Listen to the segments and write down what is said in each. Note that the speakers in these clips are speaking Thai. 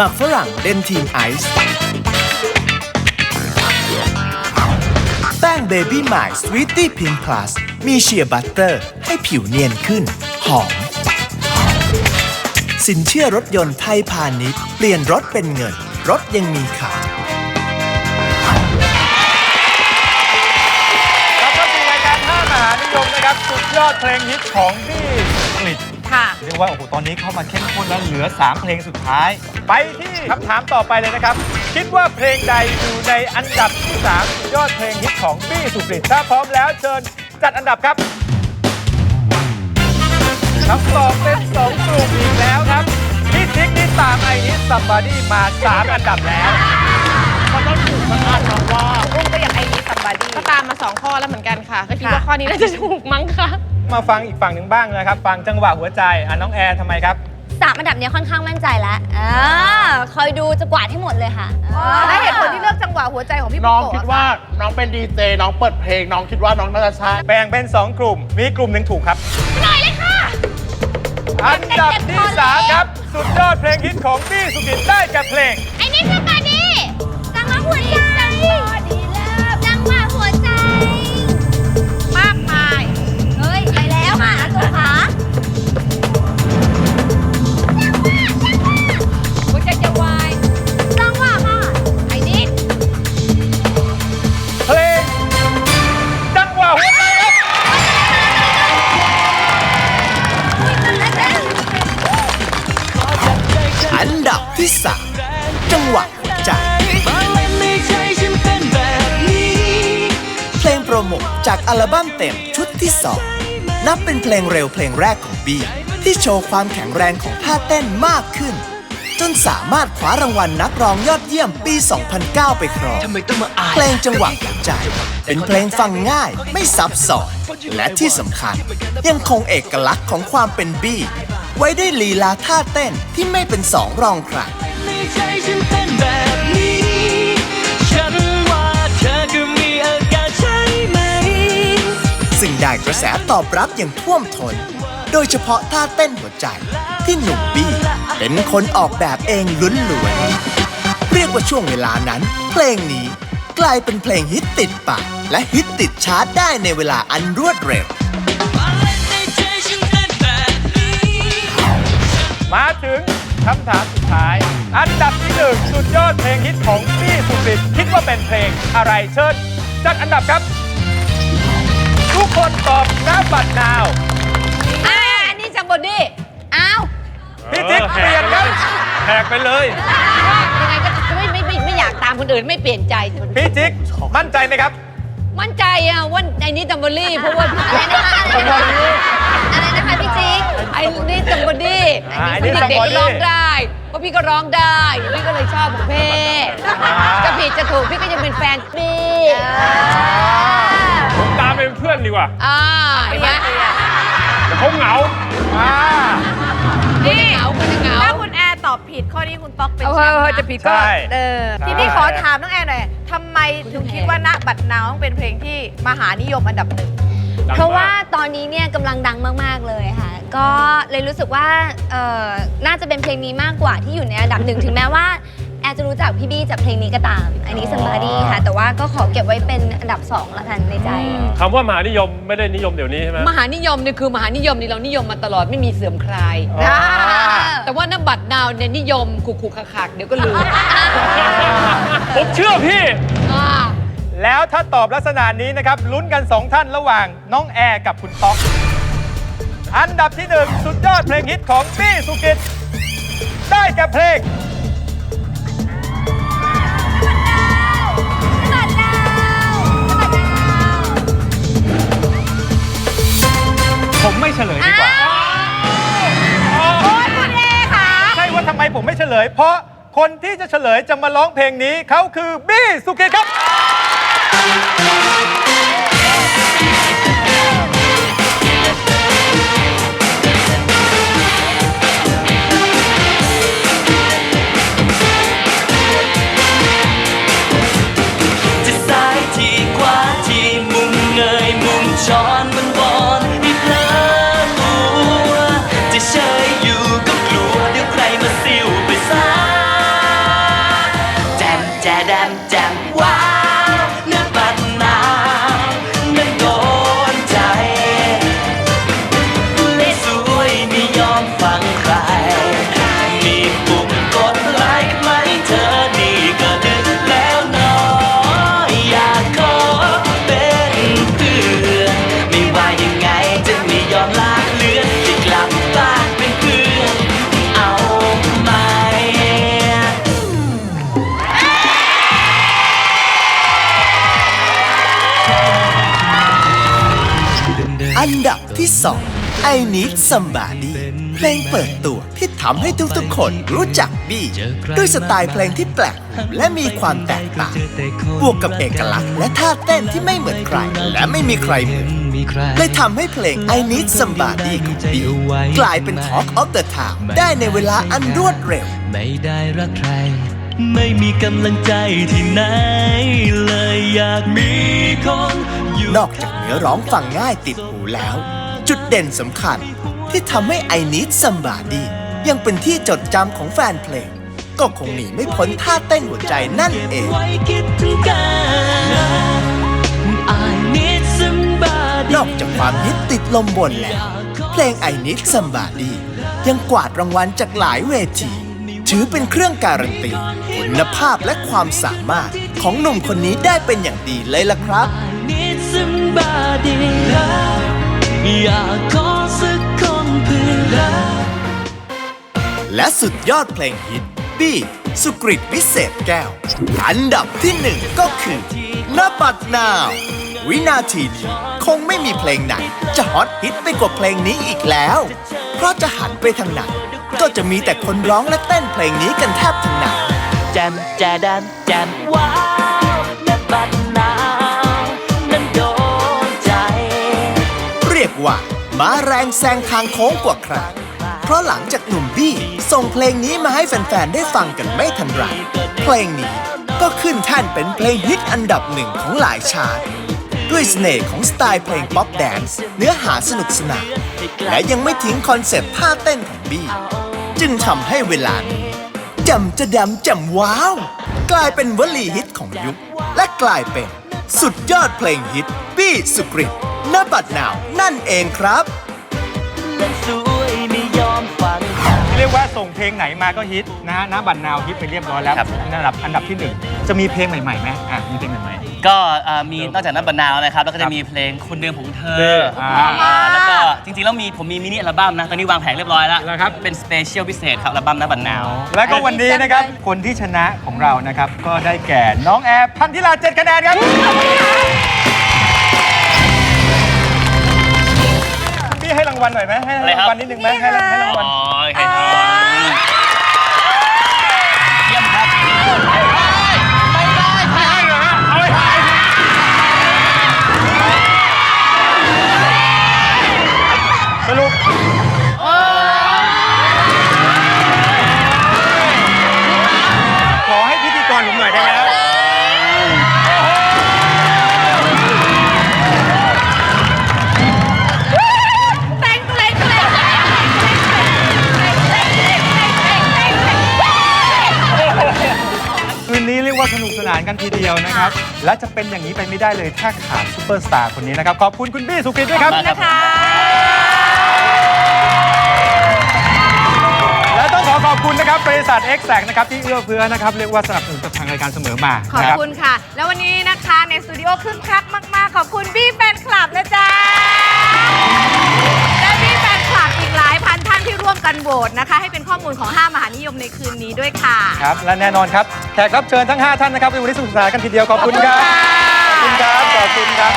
หมักฝรั่งเดนทีนไอซ์แป้งเบบี้มายสวีตตี้พิงพลัสมีเชียร์บัตเตอร์ให้ผิวเนียนขึ้น หอม สินเชื่อรถยนต์ไทยพาณิชย์เปลี่ยนรถเป็นเงิน รถยังมีขายแล้วก็สู่รายการท่ามหานิยมนะครับ สุดยอดเพลงฮิตของพี่กฤษ ค่ะ เรียกว่าโอ้โหตอนนี้เข้ามาเข้มข้นแล้วเหลือ 3 เพลงสุดท้าย ไปที่คำถามต่อไปเลยนะครับ คิดว่าเพลงใดอยู่ในอันดับที่3สุดยอดเพลงฮิตของบี้สุกฤตถ้าพร้อมแล้วเชิญจัดอันดับครับคำตอบเป็นสองกลุ่มอีกแล้วครับพี่ทิกนี่ตามไอนิสซัมบาดี้มา3อันดับแล้วอุ้มก็อย่างไอ้นี้ซัมบา ดี้ก็ตามมา 2 ข้อแล้วเหมือนกันค่ะ ก็คิดค่ะว่าข้อนี้น่าจะถูกมั้งคะมาฟังอีกฝั่งหนึ่งบ้างนะครับ ฟังจังหวะหัวใจอะน้องแอร์ทำไมครับ สามอันดับเนี้ยค่อนข้างมั่นใจแล้วอ่าคอยดูจะกวาดให้หมดเลยค่ะและเหตุผลที่เลือกจังหวะหัวใจของพี่น้องโกะคิดว่าน้องเป็นดีเจน้องเปิดเพลง น้องคิดว่าน้องน่าจะใช่แบ่งเป็น 2 กลุ่ม มีกลุ่มหนึ่งถูกครับหน่อยเลยค่ะอันดับที่ 3 ครับ สุดยอดเพลงฮิตของบี้สุกิตได้กับเพลง ไอ้นี่คือปาดี โปรโมทจากอัลบั้มเต็มชุดที่ 2 นับเป็นเพลงเร็วเพลงแรกของบีที่โชว์ความแข็งแรงของท่าเต้นมากขึ้น จนสามารถคว้ารางวัลนักร้องยอดเยี่ยมปี 2009 ไปครองเพลงจังหวะหัวใจ เป็นเพลงฟังง่ายไม่ซับซ้อนและที่สำคัญยังคงเอกลักษณ์ของความเป็นบี้ไว้ด้วยลีลาท่าเต้นที่ไม่เป็นสองรองใครไม่ใช่ฉันเป็นแบบนี้ ได้กระแสตอบรับอย่างท่วมทนโดยเฉพาะท่าเต้นหัวใจที่หนุ่มบี้เป็นคนออกแบบเองล้วนๆ เรียกว่าช่วงเวลานั้น เพลงนี้กลายเป็นเพลงฮิตติดปากและฮิตติดชาร์ตได้ในเวลาอันรวดเร็ว มาถึงคำถามสุดท้าย อันดับที่1สุดยอดเพลงฮิตของบี้สุกิตคิดว่าเป็นเพลงอะไรเชิญจัดอันดับครับ กคนตอบน้ำบัตรนาว อ่าอันนี้จังบอดี้อ้าวพี่ทิกเปลี่ยนครับแหกไปเลย ยังไงก็ไม่ไม่ไม่ไม่อยากตามคนอื่นไม่เปลี่ยนใจ พี่จิ๊กมั่นใจไหมครับ มั่นใจอะว่าไอ้นี่จัมบอรี่เพราะว่าอะไรนะคะอะไรนะคะอะไรนะคะพี่จิ๊กไอ้นี่จัมบอดี้อ่าไอ้นี่เด็กๆก็ Somebody ร้องได้เพราะพี่ก็ร้องได้พี่ก็เลยชอบของเพ่อ่าจะผิดจะถูกพี่ก็ยังเป็นแฟนพี่ ผมตามเป็นเพื่อนดีกว่าอ่าเห็นไหมเดี๋ยวเขาเหงาอ่านี่เหงาคนจะเหงาถ้าคุณแอร์ตอบผิดข้อนี้คุณป๊อกเป็นเอาแชเฮ้มยป์เฮ้ยนะจะผิดก็ใช่เออ ทีนี้ขอถามน้องแอร์หน่อยทำไมถึงคิดว่าณบัตรนาวต้องเป็นเพลงที่มหานิยมอันดับหนึ่งเพราะว่าตอนนี้เนี่ยกำลังดังมาก ๆ เลยค่ะ ก็เลยรู้สึกว่าเอ่อน่าจะเป็นเพลงนี้มากกว่าที่อยู่ในอันดับหนึ่งถึงแม้ว่าแอร์จะรู้จักพี่บี้จากเพลงนี้ก็ตาม อันนี้สมบาดีค่ะ แต่ว่าก็ขอเก็บไว้เป็นอันดับสองละกันในใจ คำว่ามหานิยมไม่ได้นิยมเดี๋ยวนี้ใช่ไหมมหานิยมเนี่ยคือมหานิยมนี่เรานิยมมาตลอดไม่มีเสื่อมคลายอ่าแต่ว่าน้ำบัตรนาวเนี่ยนิยมขุกขุกขักขักเดี๋ยวก็ลืมผมเชื่อพี่ อ่าแล้วถ้าตอบลักษณะนี้นะครับ ลุ้นกัน 2 ท่านระหว่างน้องแอร์กับคุณป๊อก อันดับที่ 1 สุดยอดเพลงฮิตของบี้สุกิตได้แก่เพลง ผมไม่เฉลยดีกว่าใช่ว่าทำไมผมไม่เฉลย เพราะคนที่จะเฉลยจะมาร้องเพลงนี้เขาคือบี้สุกิตครับ อันดับที่ 2 I Need Somebody เพลงเปิดตัวที่ทำให้ทุกๆคนรู้จักบี้ด้วยสไตล์เพลงที่แปลกหูและมีความแตกต่าง บวกกับเอกลักษณ์และท่าเต้นที่ไม่เหมือนใคร และไม่มีใครเหมือนเลยทำให้เพลง I Need Somebody ของบี้กลายเป็น Talk of the Town ได้ในเวลาอันรวดเร็ว ไม่ได้รักใคร ไม่มีกำลังใจที่ไหนเลยอยากมีคนอยู่นอกจากเนื้อร้องฟังง่ายติดหู แล้ว จุดเด่นสำคัญที่ทำให้ I Need Somebody ยังเป็นที่จดจำของแฟนเพลง ก็คงหนีไม่พ้นท่าเต้นหัวใจนั่นเองไว้คิดถึงกัน I need somebody นอกจากความฮิตติดลมบนแล้ว เพลง I Need Somebody ยังกวาดรางวัลจากหลายเวที ถือเป็นเครื่องการันตีคุณภาพและความสามารถของหนุ่มคนนี้ได้เป็นอย่างดีเลยล่ะครับ I need somebody อยากขอสักคนเพื่อและสุดยอดเพลงฮิตบี้สุกริตวิเศษแก้ว อันดับที่หนึ่งก็คือนาบัดนาว วินาทีนี้คงไม่มีเพลงไหน จะฮอตฮิตไปกว่าเพลงนี้อีกแล้ว เพราะจะหันไปทางไหนก็จะมีแต่คนร้องและเต้นเพลงนี้กันแทบทั้งนั้นแจมแจแดมแจมว้า ว่า มาแรงแซงทางโค้งกว่าใคร เพราะหลังจากหนุ่มบี้ส่งเพลงนี้มาให้แฟนๆ ได้ฟังกันไม่ทันไร เพลงนี้ก็ขึ้นแท่นเป็นเพลงฮิตอันดับหนึ่งของหลายชาร์ตด้วยเสน่ห์ของสไตล์เพลงป๊อปแดนซ์เนื้อหาสนุกสนานและยังไม่ทิ้งคอนเซปต์ท่าเต้นของบี้จึงทำให้เวลานี้จำจะดำจำว้าว กลายเป็นวลีฮิตของยุค และกลายเป็นสุดยอดเพลงฮิตบี้สุกริต นบัดนาวนั่นเองครับเล่นสวยไม่ยอมฟังเรียกว่าส่งเพลงไหนมาก็ฮิตนะฮะน้ำบันนาวฮิตไปเรียบร้อยแล้วครับ อันดับอันดับที่หนึ่งจะมีเพลงใหม่ๆไหมอะมีเพลงใหม่ ก็เอ่อมีนอกจากน้ำบรรนาวนะครับ แล้วก็จะมีเพลงคนเดิมของเธเออออ่าอ่าแล้วก็จริงๆ แล้วมีผมมีมินิอัลบั้มนะ ตอนนี้วางแผงเรียบร้อยแล้วแล้วครับ เป็นสเปเชียลพิเศษครับอัลบั้มน้ำบรรนาวและก็วันนี้นะครับ คนที่ชนะของเรานะครับ ก็ได้แก่น้องแอร์พันธิลาเจ็ดคะแนนครับ ให้รางวัลหน่อยไหมให้อะไรราครับงวัลนิดนึงไหมให้รางให้รางวัล อ๋อโอเคครั นุกสนานกันทีเดียวนะครับ และจะเป็นอย่างนี้ไปไม่ได้เลยถ้าขาดซูเปอร์สตาร์คนนี้นะครับ ขอบคุณคุณบี้สุกิตด้วยครับ นะคะ และต้องขอขอบคุณนะครับบริษัท x อ็กนะครับที่เอื้อเฟื้อนะครับเรียกว่าสนับสนุนกับทางรายการเสมอมาขอบนะรัคุณค่ะ แล้ววันนี้นะคะในสตูดิโอคึกคักมาก ๆ ขอบคุณบี้แฟนคลับนะจ๊ะและ กันโหวตนะคะ ให้เป็นข้อมูลของ 5 มหานิยมในคืนนี้ด้วยค่ะ ครับ และแน่นอนครับแขกรับเชิญทั้ง 5 ท่านนะครับในวันนี้สนุกสนานกันทีเดียวขอบคุณครับขอบคุณครับขอบคุณครับ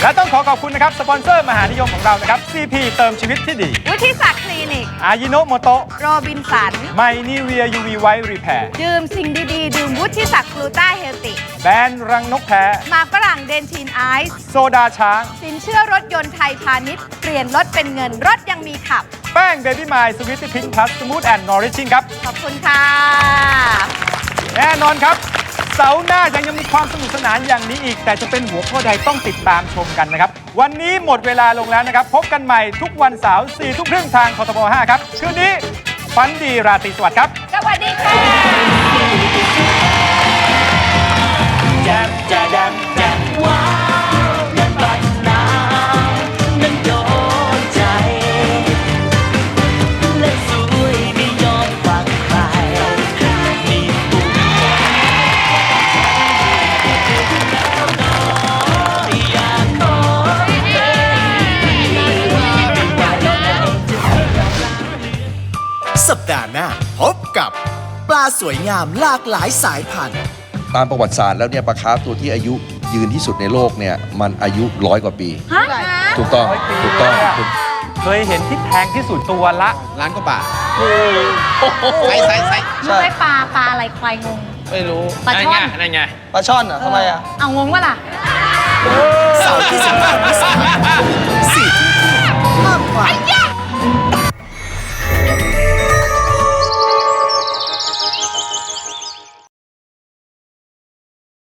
และต้องขอขอบคุณนะครับสปอนเซอร์มหานิยมของเรานะครับ CP เติมชีวิตที่ดีวุฒิศักดิ์คลินิก อายิโนโมโตะโรบินสัน ไมนีเวีย UV ไวท์รีแพร์ดื่มสิ่งดีๆ ดื่มวุฒิศักดิ์กลูต้าเฮลติ แบรนด์รังนกแท้หมากฝรั่งเดนทีนไอซ์โซดาช้าง สินเชื่อรถยนต์ไทยพาณิชย์เปลี่ยนรถเป็นเงินรถยังมีขับ แป้งเบบี้มายสวิตตี้พิงค์พลัสสมูทแอนด์นอริชิ่งครับ ขอบคุณค่ะ แน่นอนครับ เสาร์หน้ายังยังมีความสนุกสนานอย่างนี้อีก แต่จะเป็นหัวข้อใดต้องติดตามชมกันนะครับ วันนี้หมดเวลาลงแล้วนะครับ พบกันใหม่ทุกวันเสาร์4ทุ่มครึ่งทางคทบ5ครับ คืนนี้ฝันดีราตรีสวัสดิ์ครับ สวัสดีค่ะ สวยงามหลากหลายสายพันธุ์ ตามประวัติศาสตร์แล้วเนี่ยปลาคาร์ฟตัวที่อายุยืนที่สุดในโลกเนี่ยมันอายุร้อยกว่าปี ฮะถูกต้องถูกต้องถูกเคยเห็นที่แพงที่สุดตัวละล้านกว่าบาทใส่ใส่ใส่ไม่ใช่ปลาปลาอะไรควายงง ไม่รู้ปลาช่อนนั่นไง ปลาช่อนเหรอทำไมอะ เอางงวะล่ะ เสาร์ที่15พฤษภาคมสี่ทุ่มครึ่งห้ามพลาด